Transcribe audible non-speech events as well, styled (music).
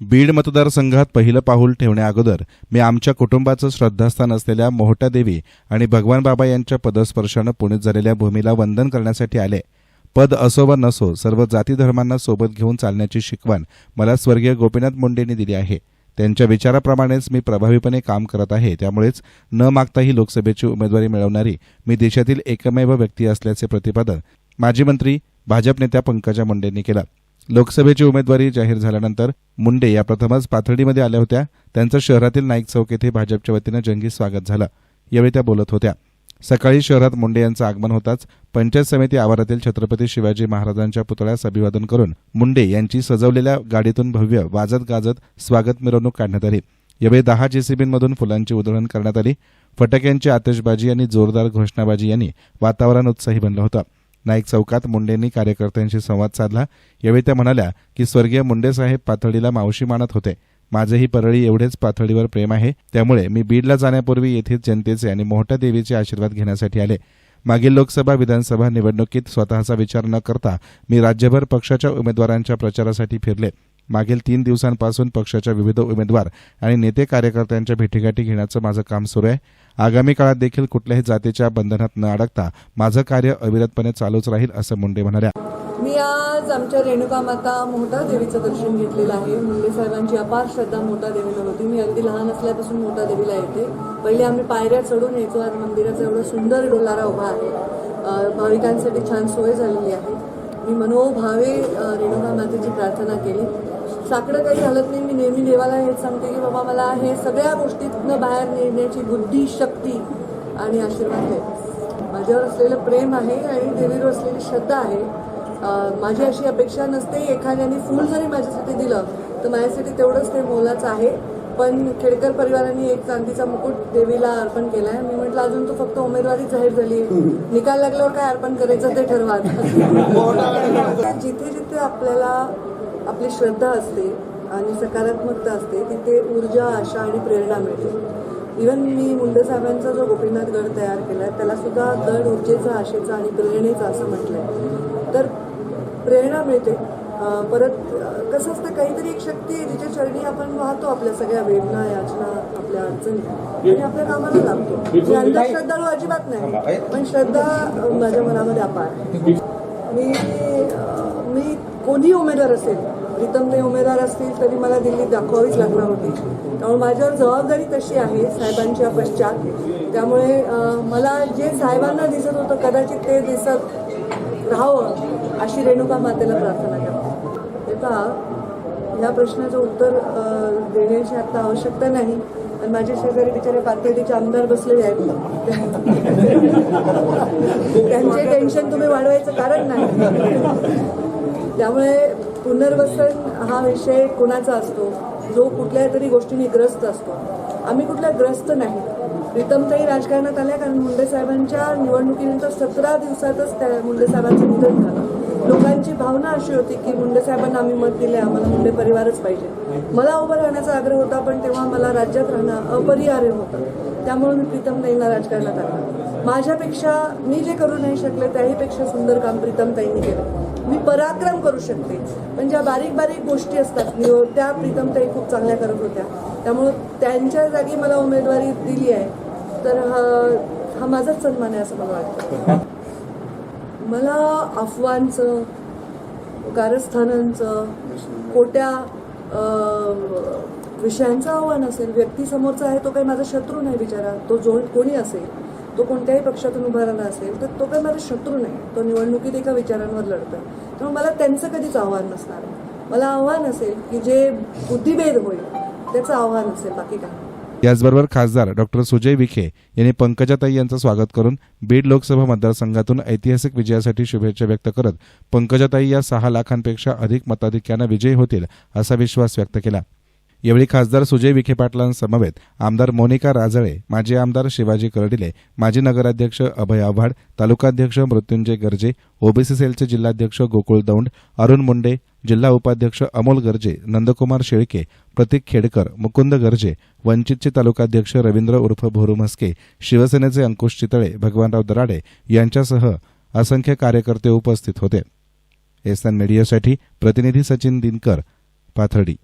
बीड मतदारसंघात पहिलं पाऊल ठेवण्याअगोदर मी आमच्या कुटुंबाचं श्रद्धास्थान असलेल्या मोहटा देवी आणि भगवान बाबा यांच्या पदस्पर्शानं पुण्यात झालेल्या भूमीला वंदन करण्यासाठी आले. पद असो वा नसो सर्व जाती धर्मांना सोबत घेऊन चालण्याची शिकवण मला स्वर्गीय गोपीनाथ मुंडेंनी दिली आहे. त्यांच्या विचाराप्रमाणेच मी प्रभावीपणे काम करत आहे त्यामुळेच न मागताही लोकसभेची उमेदवारी मिळवणारी मी देशातील एकमेव व्यक्ती असल्याचे प्रतिपादन माजी मंत्री भाजप नेत्या पंकजा मुंडेंनी केलं. लोकसभेची उमेदवारी जाहीर झाल्यानंतर मुंडे या प्रथमच पाथर्डीमध्ये आल्या होत्या. त्यांचं शहरातील नाईक चौक येथे भाजपच्या वतीनं जंगी स्वागत झालं. यावेळी त्या बोलत होत्या. सकाळी शहरात मुंडे यांचं आगमन होताच पंचायत समिती आवारातील छत्रपती शिवाजी महाराजांच्या पुतळ्यास अभिवादन करून मुंडे यांची सजवलेल्या गाडीतून भव्य वाजत गाजत स्वागत मिरवणूक काढण्यात आली. यावेळी दहा जेसीबींमधून फुलांची उधळण करण्यात आली. फटाक्यांची आतषबाजी आणि जोरदार घोषणाबाजी यांनी वातावरण उत्साही बनलं होतं. नाईक चौकात मुंडेंनी कार्यकर्त्यांशी संवाद साधला. यावेळी त्या म्हणाल्या की स्वर्गीय मुंडेसाहेब पाथर्डीला मावशी मानत होते. माझेही परळी एवढेच पाथर्डीवर प्रेम आहे. त्यामुळे मी बीडला जाण्यापूर्वी येथील जनतेचे आणि मोठ्या देवीचे आशीर्वाद घेण्यासाठी आले. मागील लोकसभा विधानसभा निवडणुकीत स्वतःचा विचार न करता मी राज्यभर पक्षाच्या उमेदवारांच्या प्रचारासाठी फिरले. मागील तीन दिवसांपासून पक्षाच्या विविध उमेदवार आणि नेते कार्यकर्त्यांच्या भेटीगाठी घेण्याचं माझं काम सुरू आहे. आगामी काळात देखील कुठल्याही जातीच्या बंधनात न अडकता माझं कार्य अविरतपणे चालूच राहील असं मुंडे म्हणाल्या. मी आज आमच्या रेणुका माता मोहटा देवीचं दर्शन घेतलेलं आहे. मुंडे साहेबांची अपार श्रद्धा मोठा देवीला होती. मी अगदी लहान असल्यापासून मोठा देवीला येते. पहिले आम्ही पायऱ्या चढून यायचो. आज मंदिराचा एवढा सुंदर डोलारा उभा आहे. भाविकांसाठी छान सोय झालेली आहे. मी मनोभावे रेणुका मातेची प्रार्थना केली. साकडं काही झालं नाही मी नेहमी देवाला हेच सांगते की बाबा मला हे सगळ्या गोष्टीतनं बाहेर नेण्याची बुद्धी शक्ती आणि आशीर्वाद आहे. माझ्यावर असलेलं प्रेम आहे आणि देवीवर असलेली श्रद्धा आहे. माझी अशी अपेक्षा नसते एखाद्याने फूल जरी माझ्यासाठी दिलं तर माझ्यासाठी तेवढंच ते मोलाचं आहे. पण खेडकर परिवाराने एक चांदीचा मुकुट देवीला अर्पण केलाय. मी म्हटलं अजून तो फक्त उमेदवारी जाहीर झाली निकाल लागल्यावर काय अर्पण करायचं ते ठरवा (laughs) जिथे जिथे आपल्याला आपली श्रद्धा असते आणि सकारात्मकता असते तिथे ऊर्जा आशा आणि प्रेरणा मिळते. इवन मी मुंडे साहेबांचा जो गोपीनाथ गड तयार केला त्याला सुद्धा गड ऊर्जेचा आशेचा आणि प्रेरणेचा असं म्हटलंय. तर प्रेरणा मिळते. परत कसं असतं काहीतरी एक शक्ती आहे जिच्या चरणी आपण वाहतो आपल्या सगळ्या वेदना याचना आपल्या अडचणी. आणि आपल्या कामाला लागतो. मी अंधश्रद्धाळू अजिबात नाही पण श्रद्धा माझ्या मनामध्ये अपार आहे. मी मी कोणी उमेदवार असेल प्रीतम ते उमेदवार असतील तरी मला दिल्लीत दाखवावीच लागणार होती. त्यामुळे माझ्यावर जबाबदारी तशी आहे साहेबांच्या पश्चात. त्यामुळे मला जे साहेबांना दिसत होतं कदाचित ते दिसत राहावं अशी रेणुका मातेला प्रार्थना करते. हे पहा या प्रश्नाचं उत्तर देण्याची आता आवश्यकता नाही पण माझे शेजारी बिचारे पातळीचे आमदार बसलेले आहेत. त्यांचे (laughs) टेन्शन तुम्ही वाढवायचं कारण नाही. त्यामुळे पुनर्वसन हा विषय कोणाचा असतो? जो कुठल्या तरी गोष्टीने ग्रस्त असतो. आम्ही कुठल्या ग्रस्त नाही. प्रीतमताई राजकारणात आल्या कारण मुंडे साहेबांच्या निवडणुकीनंतर सतरा दिवसातच त्या मुंडे साहेबांचं निधन झालं. लोकांची भावना अशी होती की मुंडे साहेबांना आम्ही मत दिले आम्हाला मुंडे परिवारच पाहिजे. मला उभं राहण्याचा आग्रह होता पण तेव्हा मला राज्यात राहणं अपरिहार्य होतं. त्यामुळे मी प्रीतमताईंना राजकारणात आणलं. माझ्यापेक्षा मी जे करू नाही शकले त्याहीपेक्षा सुंदर काम प्रीतमताईंनी केलं. मी पराक्रम करू शकते. पण ज्या बारीक बारीक गोष्टी असतात त्या प्रीतमताई खूप चांगल्या करत होत्या. त्यामुळं त्यांच्या जागी मला उमेदवारी दिली आहे. तर हा हा माझाच सन्मान आहे असं मला वाटतं. मला अफवांचं कारस्थानांचं खोट्या विषयांचं आव्हान असेल व्यक्ती समोरचा आहे तो काही माझा शत्रू नाही बिचारा तो जो कोणी असेल तो कोणत्याही पक्षातून उभा राहिला असेल तर तो काही माझा शत्रू नाही. तो निवडणुकीत एका विचारांवर लढतोय. त्यामुळे मला त्यांचं कधीच आव्हान नसणार मला आव्हान असेल की जे बुद्धिभेद होईल त्याचं आव्हान असेल बाकी काय. याचबरोबर खासदार डॉक्टर सुजय विखे यांनी पंकजाताई यांचं स्वागत करून बीड लोकसभा मतदारसंघातून ऐतिहासिक विजयासाठी शुभेच्छा व्यक्त करत पंकजाताई या सहा लाखांपेक्षा अधिक मताधिक्यानं विजयी होतील असा विश्वास व्यक्त केला. यावेळी खासदार सुजय विखे पाटलांसमवेत आमदार मोनिका राजळे माजी आमदार शिवाजी करडिले माजी नगराध्यक्ष अभय आव्हाड तालुकाध्यक्ष मृत्युंजय गर्जे ओबीसी सेलचे जिल्हाध्यक्ष गोकुळ दौंड अरुण मुंडे जिल्हा उपाध्यक्ष अमोल गर्जे नंदकुमार शेळके प्रतीक खेडकर मुकुंद गर्जे वंचितचे तालुकाध्यक्ष रवींद्र उर्फ भोरू म्हस्के शिवसेनेचे अंकुश चितळे भगवानराव दराडे यांच्यासह असंख्य कार्यकर्ते उपस्थित होते. एस एन मीडियासाठी प्रतिनिधी सचिन दिनकर पाथर्डी.